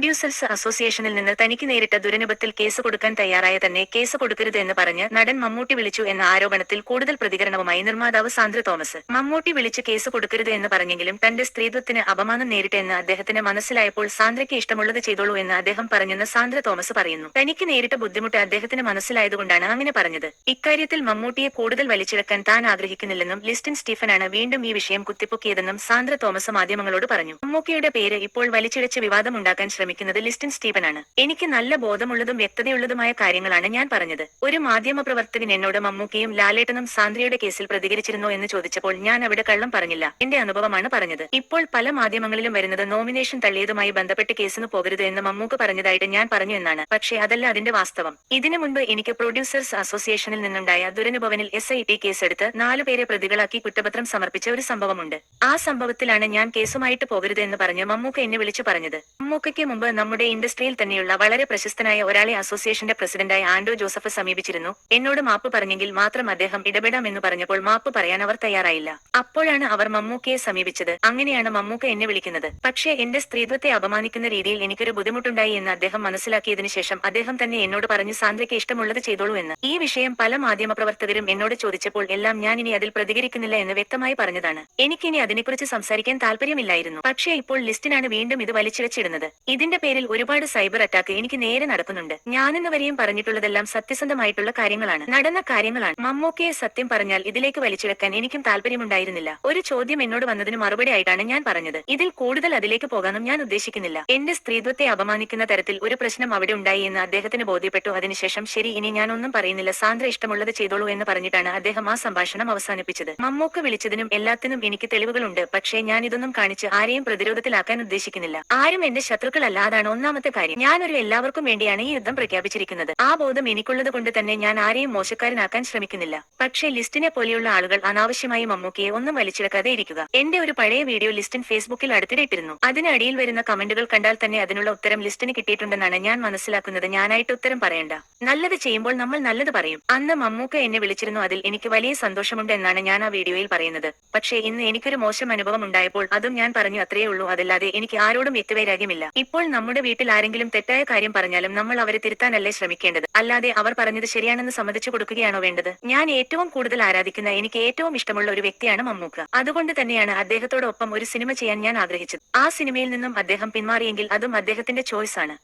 Producers അസോസിയേഷനിൽ നിന്ന് തനിക്ക് നേരിട്ട ദുരനുഭവത്തിൽ കേസ് കൊടുക്കാൻ തയ്യാറായ തന്നെ കേസ് കൊടുക്കരുത് എന്ന് പറഞ്ഞ് നടൻ മമ്മൂട്ടി വിളിച്ചു എന്ന ആരോപണത്തിൽ കൂടുതൽ പ്രതികരണവുമായി നിർമ്മാതാവ് സാന്ദ്ര തോമസ്. മമ്മൂട്ടി വിളിച്ച് കേസ് കൊടുക്കരുത് എന്ന് പറഞ്ഞെങ്കിലും തന്റെ സ്ത്രീത്വത്തിന് അപമാനം നേരിട്ടെന്ന് അദ്ദേഹത്തിന് മനസ്സിലായപ്പോൾ സാന്ദ്രയ്ക്ക് ഇഷ്ടമുള്ളത് ചെയ്തോളൂ എന്ന് അദ്ദേഹം പറഞ്ഞെന്ന് സാന്ദ്ര തോമസ് പറയുന്നു. തനിക്ക് നേരിട്ട ബുദ്ധിമുട്ട് അദ്ദേഹത്തിന് മനസ്സിലായതുകൊണ്ടാണ് അങ്ങനെ പറഞ്ഞത്. ഇക്കാര്യത്തിൽ മമ്മൂട്ടിയെ കൂടുതൽ വലിച്ചിഴക്കാൻ താൻ ആഗ്രഹിക്കുന്നില്ലെന്നും ലിസ്റ്റിൻ സ്റ്റീഫനാണ് വീണ്ടും ഈ വിഷയം കുത്തിപ്പൊക്കിയതെന്നും സാന്ദ്ര തോമസ് മാധ്യമങ്ങളോട് പറഞ്ഞു. മമ്മൂക്കിയുടെ പേര് ഇപ്പോൾ വലിച്ചിഴച്ച് വിവാദമുണ്ടാക്കാൻ ശ്രമിക്കുന്നത് ലിസ്റ്റിൻ സ്റ്റീവനാണ്. എനിക്ക് നല്ല ബോധമുള്ളതും വ്യക്തതയുള്ളതുമായ കാര്യങ്ങളാണ് ഞാൻ പറഞ്ഞത്. ഒരു മാധ്യമ പ്രവർത്തകൻ എന്നോട് മമ്മൂക്കയും ലാലേട്ടനും സാന്ദ്രയുടെ കേസിൽ പ്രതികരിച്ചിരുന്നോ എന്ന് ചോദിച്ചപ്പോൾ ഞാൻ അവിടെ കള്ളം പറഞ്ഞില്ല. എന്റെ അനുഭവമാണ് പറഞ്ഞത്. ഇപ്പോൾ പല മാധ്യമങ്ങളിലും വരുന്നത് നോമിനേഷൻ തള്ളിയതുമായി ബന്ധപ്പെട്ട് കേസിന് പോകരുത് എന്ന് മമ്മൂക്ക് പറഞ്ഞതായിട്ട് ഞാൻ പറഞ്ഞു എന്നാണ്. പക്ഷേ അതല്ല അതിന്റെ വാസ്തവം. ഇതിനു മുൻപ് എനിക്ക് പ്രൊഡ്യൂസേഴ്സ് അസോസിയേഷനിൽ നിന്നുണ്ടായ ദുരനുഭവനിൽ എസ് ഐ ടി കേസെടുത്ത് നാലുപേരെ പ്രതികളാക്കി കുറ്റപത്രം സമർപ്പിച്ച ഒരു സംഭവമുണ്ട്. ആ സംഭവത്തിലാണ് ഞാൻ കേസുമായിട്ട് പോകരുത് എന്ന് പറഞ്ഞ് മമ്മൂക്ക എന്നെ വിളിച്ചു പറഞ്ഞത്. മമ്മൂക്കയ്ക്ക് മുമ്പ് നമ്മുടെ ഇൻഡസ്ട്രിയിൽ തന്നെയുള്ള വളരെ പ്രശസ്തനായ ഒരാളെ അസോസിയേഷന്റെ പ്രസിഡന്റായ ആൻഡോ ജോസഫ് സമീപിച്ചിരുന്നു. എന്നോട് മാപ്പ് പറഞ്ഞെങ്കിൽ മാത്രം അദ്ദേഹം ഇടപെടാം എന്ന് പറഞ്ഞപ്പോൾ മാപ്പ് പറയാൻ അവർ തയ്യാറായില്ല. അപ്പോഴാണ് അവർ മമ്മൂക്കയെ സമീപിച്ചത്. അങ്ങനെയാണ് മമ്മൂക്ക എന്നെ വിളിക്കുന്നത്. പക്ഷേ എന്റെ സ്ത്രീത്വത്തെ അപമാനിക്കുന്ന രീതിയിൽ എനിക്കൊരു ബുദ്ധിമുട്ടുണ്ടായി എന്ന് അദ്ദേഹം മനസ്സിലാക്കിയതിനു ശേഷം അദ്ദേഹം തന്നെ എന്നോട് പറഞ്ഞു സാന്ദ്രയ്ക്ക് ഇഷ്ടമുള്ളത് ചെയ്തോളൂ എന്ന്. ഈ വിഷയം പല മാധ്യമപ്രവർത്തകരും എന്നോട് ചോദിച്ചപ്പോൾ എല്ലാം ഞാൻ ഇനി അതിൽ പ്രതികരിക്കുന്നില്ല എന്ന് വ്യക്തമായി പറഞ്ഞതാണ്. എനിക്കിനി അതിനെക്കുറിച്ച് സംസാരിക്കാൻ താല്പര്യമില്ലായിരുന്നു. പക്ഷേ ഇപ്പോൾ ലിസ്റ്റിനാണ് വീണ്ടും ഇത് വലിച്ചിഴച്ചിടുന്നത്. ഇതിന്റെ പേരിൽ ഒരുപാട് സൈബർ അറ്റാക്ക് എനിക്ക് നേരെ നടക്കുന്നുണ്ട്. ഞാനെന്ന് വരെയും പറഞ്ഞിട്ടുള്ളതെല്ലാം സത്യസന്ധമായിട്ടുള്ള കാര്യങ്ങളാണ്. നടന്ന കാര്യങ്ങളാണ്. മമ്മൂക്കയെ സത്യം പറഞ്ഞാൽ ഇതിലേക്ക് വലിച്ചെടുക്കാൻ എനിക്കും താല്പര്യമുണ്ടായിരുന്നില്ല. ഒരു ചോദ്യം എന്നോട് വന്നതിന് മറുപടി ആയിട്ടാണ് ഞാൻ പറഞ്ഞത്. ഇതിൽ കൂടുതൽ അതിലേക്ക് പോകാനും ഞാൻ ഉദ്ദേശിക്കുന്നില്ല. എന്റെ സ്ത്രീത്വത്തെ അപമാനിക്കുന്ന തരത്തിൽ ഒരു പ്രശ്നം അവിടെ ഉണ്ടായി എന്ന് അദ്ദേഹത്തിന് ബോധ്യപ്പെട്ടു. അതിനുശേഷം ശരി ഇനി ഞാൻ ഒന്നും പറയുന്നില്ല. സാന്ദ്ര ഇഷ്ടമുള്ളത് ചെയ്തോളൂ എന്ന് പറഞ്ഞിട്ടാണ് അദ്ദേഹം ആ സംഭാഷണം അവസാനിപ്പിച്ചത്. മമ്മൂക്ക വിളിച്ചതിനും എല്ലാത്തിനും എനിക്ക് തെളിവുകളുണ്ട്. പക്ഷേ ഞാൻ ഇതൊന്നും കാണിച്ച് ആരെയും പ്രതിരോധത്തിലാക്കാൻ ഉദ്ദേശിക്കുന്നില്ല. ആരും എന്റെ ശത്രുക്കളല്ല. അതാണ് ഒന്നാമത്തെ കാര്യം. ഞാനൊരു എല്ലാവർക്കും വേണ്ടിയാണ് ഈ യുദ്ധം പ്രഖ്യാപിച്ചിരിക്കുന്നത്. ആ ബോധം എനിക്കുള്ളത് കൊണ്ട് തന്നെ ഞാൻ ആരെയും മോശക്കാരനാക്കാൻ ശ്രമിക്കുന്നില്ല. പക്ഷേ ലിസ്റ്റിനെ പോലെയുള്ള ആളുകൾ അനാവശ്യമായി മമ്മൂക്കയെ ഒന്നും വലിച്ചിടക്കാതെ ഇരിക്കുക. എന്റെ ഒരു പഴയ വീഡിയോ ലിസ്റ്റിൻ ഫേസ്ബുക്കിൽ അടുത്തിടെ അതിനടിയിൽ വരുന്ന കമന്റുകൾ കണ്ടാൽ തന്നെ അതിനുള്ള ഉത്തരം ലിസ്റ്റിന് കിട്ടിയിട്ടുണ്ടെന്നാണ് ഞാൻ മനസ്സിലാക്കുന്നത്. ഞാനായിട്ട് ഉത്തരം പറയണ്ട. നല്ലത് ചെയ്യുമ്പോൾ നമ്മൾ നല്ലത് പറയും. അന്ന് മമ്മൂക്ക എന്നെ വിളിച്ചിരുന്നു. അതിൽ എനിക്ക് വലിയ സന്തോഷമുണ്ട് എന്നാണ് ഞാൻ ആ വീഡിയോയിൽ പറയുന്നത്. പക്ഷേ ഇന്ന് എനിക്കൊരു മോശം അനുഭവം ഉണ്ടായപ്പോൾ അതും ഞാൻ പറഞ്ഞു അത്രയേ ഉള്ളൂ. അതല്ലാതെ എനിക്ക് ആരോടും വ്യക്തിവൈരാഗ്യമില്ല ഇപ്പോൾ നമ്മുടെ വീട്ടിൽ ആരെങ്കിലും തെറ്റായ കാര്യം പറഞ്ഞാലും നമ്മൾ അവരെ തിരുത്താനല്ലേ ശ്രമിക്കേണ്ടത്. അല്ലാതെ അവർ പറഞ്ഞത് ശരിയാണെന്ന് സമ്മതിച്ചു കൊടുക്കുകയാണോ വേണ്ടത്? ഞാൻ ഏറ്റവും കൂടുതൽ ആരാധിക്കുന്ന എനിക്ക് ഏറ്റവും ഇഷ്ടമുള്ള ഒരു വ്യക്തിയാണ് മമ്മൂക്ക. അതുകൊണ്ട് തന്നെയാണ് അദ്ദേഹത്തോടൊപ്പം ഒരു സിനിമ ചെയ്യാൻ ഞാൻ ആഗ്രഹിച്ചത്. ആ സിനിമയിൽ നിന്നും അദ്ദേഹം പിന്മാറിയെങ്കിൽ അതും അദ്ദേഹത്തിന്റെ ചോയ്സ് ആണ്.